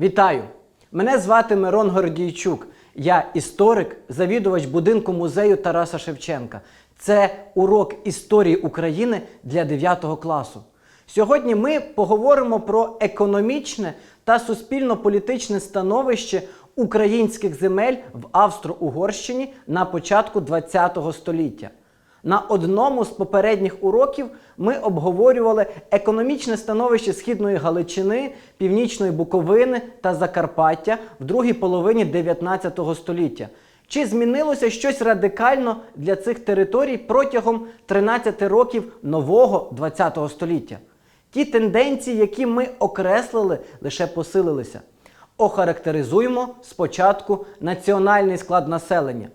Вітаю! Мене звати Мирон Гордійчук. Я історик, завідувач будинку музею Тараса Шевченка. Це урок історії України для 9 класу. Сьогодні ми поговоримо про економічне та суспільно-політичне становище українських земель в Австро-Угорщині на початку ХХ століття. На одному з попередніх уроків ми обговорювали економічне становище Східної Галичини, Північної Буковини та Закарпаття в другій половині 19 століття. Чи змінилося щось радикально для цих територій протягом 13 років нового 20 століття? Ті тенденції, які ми окреслили, лише посилилися. Охарактеризуємо спочатку національний склад населення.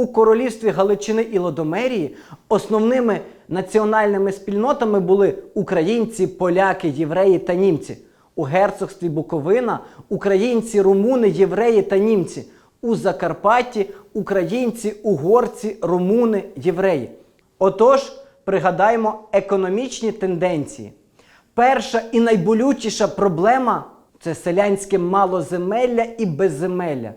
У королівстві Галичини і Лодомерії основними національними спільнотами були українці, поляки, євреї та німці. У герцогстві Буковина українці, румуни, євреї та німці. У Закарпатті українці, угорці, румуни, євреї. Отож, пригадаємо економічні тенденції. Перша і найболючіша проблема це селянське малоземелля і безземелля.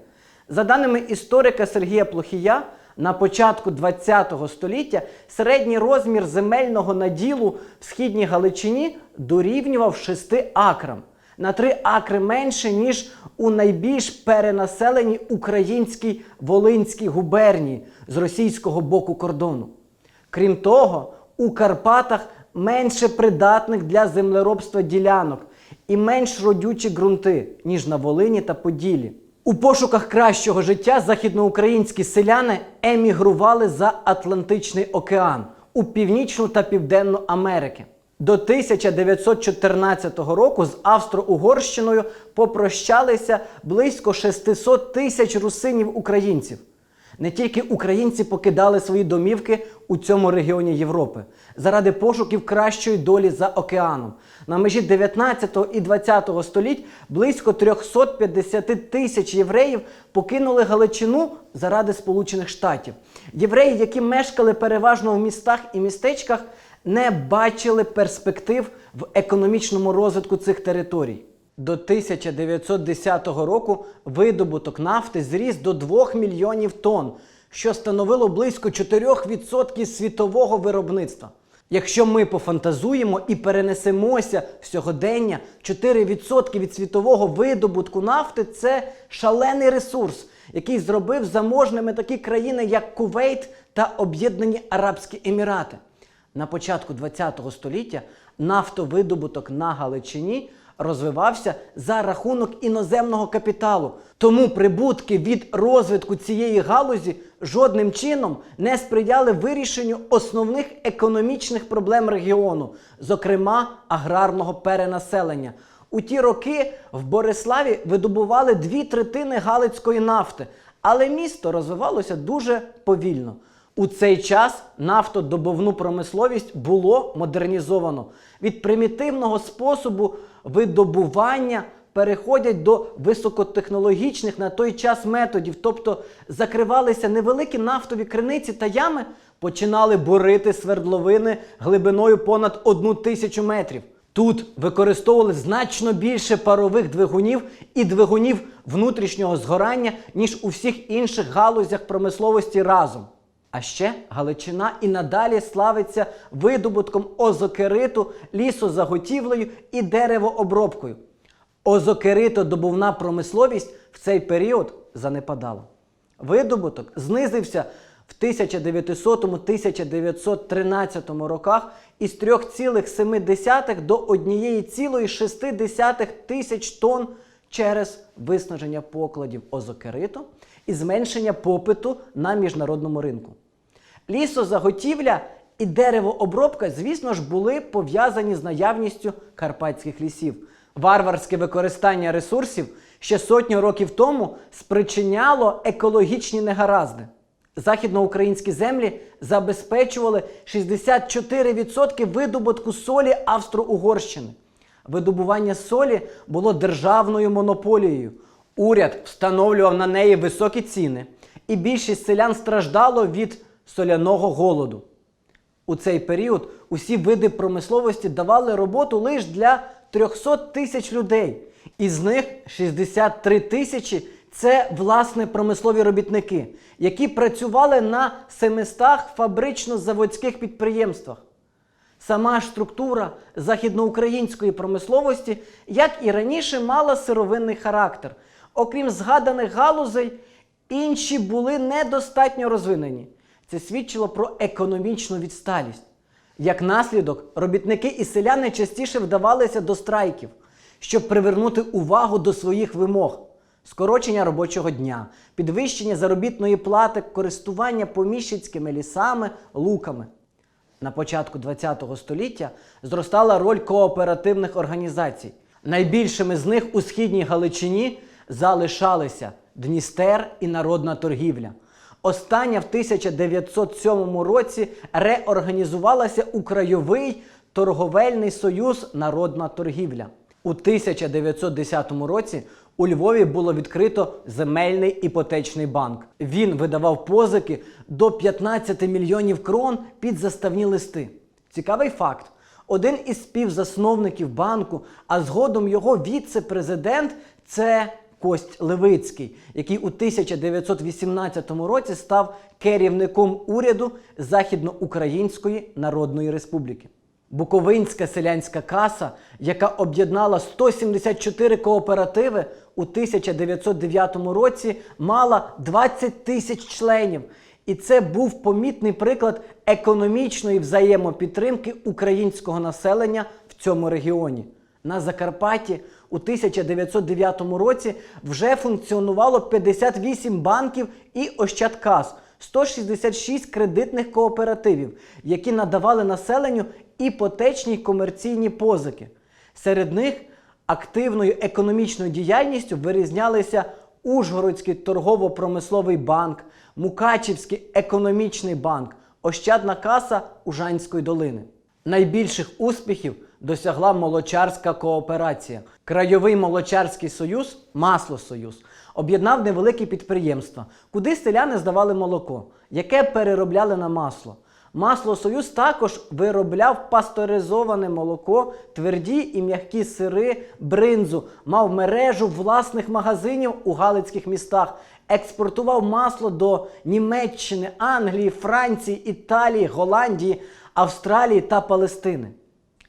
За даними історика Сергія Плохія, на початку ХХ століття середній розмір земельного наділу в східній Галичині дорівнював 6 акрам на 3 акри менше, ніж у найбільш перенаселеній українській Волинській губернії з російського боку кордону. Крім того, у Карпатах менше придатних для землеробства ділянок і менш родючі ґрунти, ніж на Волині та Поділі. У пошуках кращого життя західноукраїнські селяни емігрували за Атлантичний океан у Північну та Південну Америки. До 1914 року з Австро-Угорщиною попрощалися близько 600 тисяч русинів українців. Не тільки українці покидали свої домівки у цьому регіоні Європи заради пошуків кращої долі за океаном. На межі 19 і 20 століть близько 350 тисяч євреїв покинули Галичину заради Сполучених Штатів. Євреї, які мешкали переважно в містах і містечках, не бачили перспектив в економічному розвитку цих територій. До 1910 року видобуток нафти зріс до 2 мільйонів тонн, що становило близько 4% світового виробництва. Якщо ми пофантазуємо і перенесемося в сьогодення, 4% від світового видобутку нафти це шалений ресурс, який зробив заможними такі країни, як Кувейт та Об'єднані Арабські Емірати. На початку ХХ століття нафтовидобуток на Галичині розвивався за рахунок іноземного капіталу. Тому прибутки від розвитку цієї галузі жодним чином не сприяли вирішенню основних економічних проблем регіону, зокрема аграрного перенаселення. У ті роки в Бориславі видобували дві третини галицької нафти, але місто розвивалося дуже повільно. У цей час нафтодобувну промисловість було модернізовано. Від примітивного способу видобування переходять до високотехнологічних на той час методів, тобто закривалися невеликі нафтові криниці та ями, починали борити свердловини глибиною понад одну тисячу метрів. Тут використовували значно більше парових двигунів і двигунів внутрішнього згорання, ніж у всіх інших галузях промисловості разом. А ще Галичина і надалі славиться видобутком озокериту, лісозаготівлею і деревообробкою. Озокеритодобувна промисловість в цей період занепадала. Видобуток знизився в 1900-1913 роках із 3,7 до 1,6 тисяч тонн через виснаження покладів озокериту і зменшення попиту на міжнародному ринку. Лісозаготівля і деревообробка, звісно ж, були пов'язані з наявністю карпатських лісів. Варварське використання ресурсів ще сотню років тому спричиняло екологічні негаразди. Західноукраїнські землі забезпечували 64% видобутку солі Австро-Угорщини. Видобування солі було державною монополією. Уряд встановлював на неї високі ціни, і більшість селян страждало від соляного голоду. У цей період усі види промисловості давали роботу лише для 300 тисяч людей. Із них 63 тисячі це власне промислові робітники, які працювали на 700 фабрично-заводських підприємствах. Сама структура західноукраїнської промисловості, як і раніше, мала сировинний характер. Окрім згаданих галузей, інші були недостатньо розвинені. Це свідчило про економічну відсталість. Як наслідок, робітники і селяни частіше вдавалися до страйків, щоб привернути увагу до своїх вимог: скорочення робочого дня, підвищення заробітної плати, користування поміщицькими лісами, луками. На початку ХХ століття зростала роль кооперативних організацій. Найбільшими з них у східній Галичині залишалися Дністер і Народна торгівля. Остання в 1907 році реорганізувалася у Крайовий торговельний союз Народна торгівля. У 1910 році у Львові було відкрито земельний іпотечний банк. Він видавав позики до 15 мільйонів крон під заставні листи. Цікавий факт. Один із співзасновників банку, а згодом його віце-президент це Кость Левицький, який у 1918 році став керівником уряду Західноукраїнської Народної Республіки. Буковинська селянська каса, яка об'єднала 174 кооперативи у 1909 році, мала 20 тисяч членів. І це був помітний приклад економічної взаємопідтримки українського населення в цьому регіоні. На Закарпатті у 1909 році вже функціонувало 58 банків і ощадкас, 166 кредитних кооперативів, які надавали населенню іпотечні комерційні позики. Серед них активною економічною діяльністю вирізнялися Ужгородський торгово-промисловий банк, Мукачівський економічний банк, Ощадна каса Ужанської долини. Найбільших успіхів досягла молочарська кооперація. Крайовий молочарський союз, Маслосоюз, об'єднав невеликі підприємства, куди селяни здавали молоко, яке переробляли на масло. Маслосоюз також виробляв пастеризоване молоко, тверді і м'які сири, бринзу, мав мережу власних магазинів у галицьких містах, експортував масло до Німеччини, Англії, Франції, Італії, Голландії, Австралії та Палестини.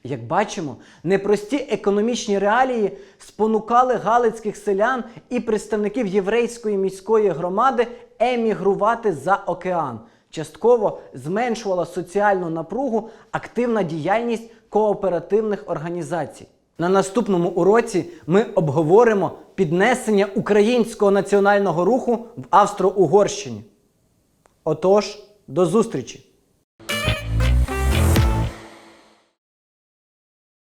Як бачимо, непрості економічні реалії спонукали галицьких селян і представників єврейської міської громади емігрувати за океан. Частково зменшувала соціальну напругу активна діяльність кооперативних організацій. На наступному уроці ми обговоримо піднесення українського національного руху в Австро-Угорщині. Отож, до зустрічі!